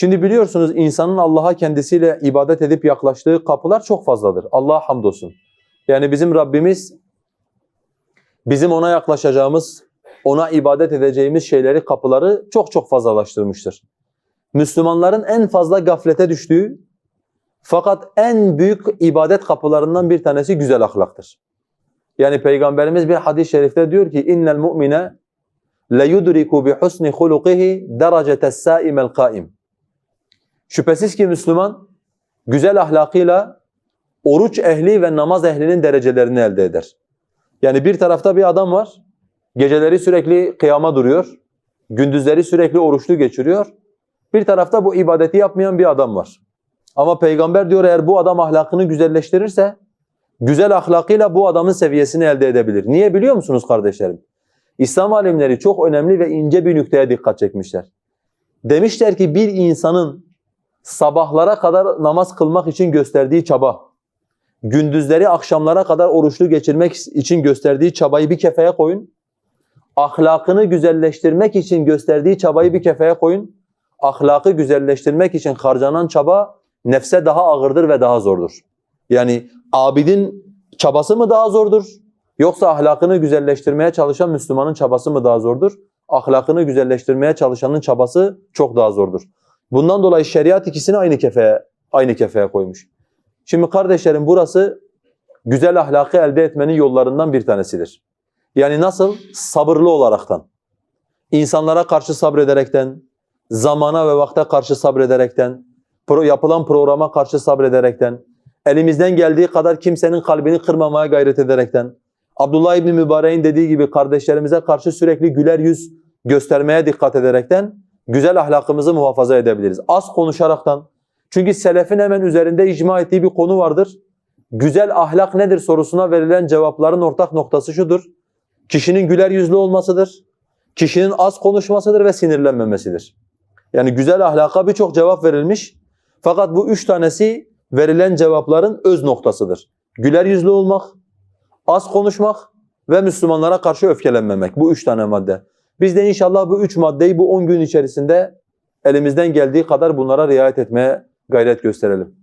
Şimdi biliyorsunuz insanın Allah'a kendisiyle ibadet edip yaklaştığı kapılar çok fazladır. Allah'a hamdolsun. Yani bizim Rabbimiz bizim ona yaklaşacağımız, ona ibadet edeceğimiz şeyleri, kapıları çok çok fazlalaştırmıştır. Müslümanların en fazla gaflete düştüğü fakat en büyük ibadet kapılarından bir tanesi güzel ahlaktır. Yani Peygamberimiz bir hadis-i şerifte diyor ki innel mu'mine la yudriku bi husni hulukihi derecetes saimel kaim. Şüphesiz ki Müslüman güzel ahlakıyla oruç ehli ve namaz ehlinin derecelerini elde eder. Yani bir tarafta bir adam var, geceleri sürekli kıyama duruyor, gündüzleri sürekli oruçlu geçiriyor. Bir tarafta bu ibadeti yapmayan bir adam var. Ama peygamber diyor eğer bu adam ahlakını güzelleştirirse, güzel ahlakıyla bu adamın seviyesini elde edebilir. Niye biliyor musunuz kardeşlerim? İslam alimleri çok önemli ve ince bir nükteye dikkat çekmişler. Demişler ki bir insanın sabahlara kadar namaz kılmak için gösterdiği çaba, gündüzleri akşamlara kadar oruçlu geçirmek için gösterdiği çabayı bir kefeye koyun. Ahlakını güzelleştirmek için gösterdiği çabayı bir kefeye koyun. Ahlakı güzelleştirmek için harcanan çaba nefse daha ağırdır ve daha zordur. Yani abidin çabası mı daha zordur? Yoksa ahlakını güzelleştirmeye çalışan Müslümanın çabası mı daha zordur? Ahlakını güzelleştirmeye çalışanın çabası çok daha zordur. Bundan dolayı şeriat ikisini aynı kefeye aynı kefeye koymuş. Şimdi kardeşlerim burası güzel ahlakı elde etmenin yollarından bir tanesidir. Yani nasıl? Sabırlı olaraktan. İnsanlara karşı sabrederekten, zamana ve vakte karşı sabrederekten, pro yapılan programa karşı sabrederekten, elimizden geldiği kadar kimsenin kalbini kırmamaya gayret ederekten, Abdullah İbni Mübarek'in dediği gibi kardeşlerimize karşı sürekli güler yüz göstermeye dikkat ederekten güzel ahlakımızı muhafaza edebiliriz. Az konuşaraktan. Çünkü selefin hemen üzerinde icma ettiği bir konu vardır. Güzel ahlak nedir sorusuna verilen cevapların ortak noktası şudur. Kişinin güler yüzlü olmasıdır. Kişinin az konuşmasıdır ve sinirlenmemesidir. Yani güzel ahlaka birçok cevap verilmiş. Fakat bu üç tanesi verilen cevapların öz noktasıdır. Güler yüzlü olmak, az konuşmak ve Müslümanlara karşı öfkelenmemek. Bu üç tane madde. Biz de inşallah bu üç maddeyi bu on gün içerisinde elimizden geldiği kadar bunlara riayet etmeye gayret gösterelim.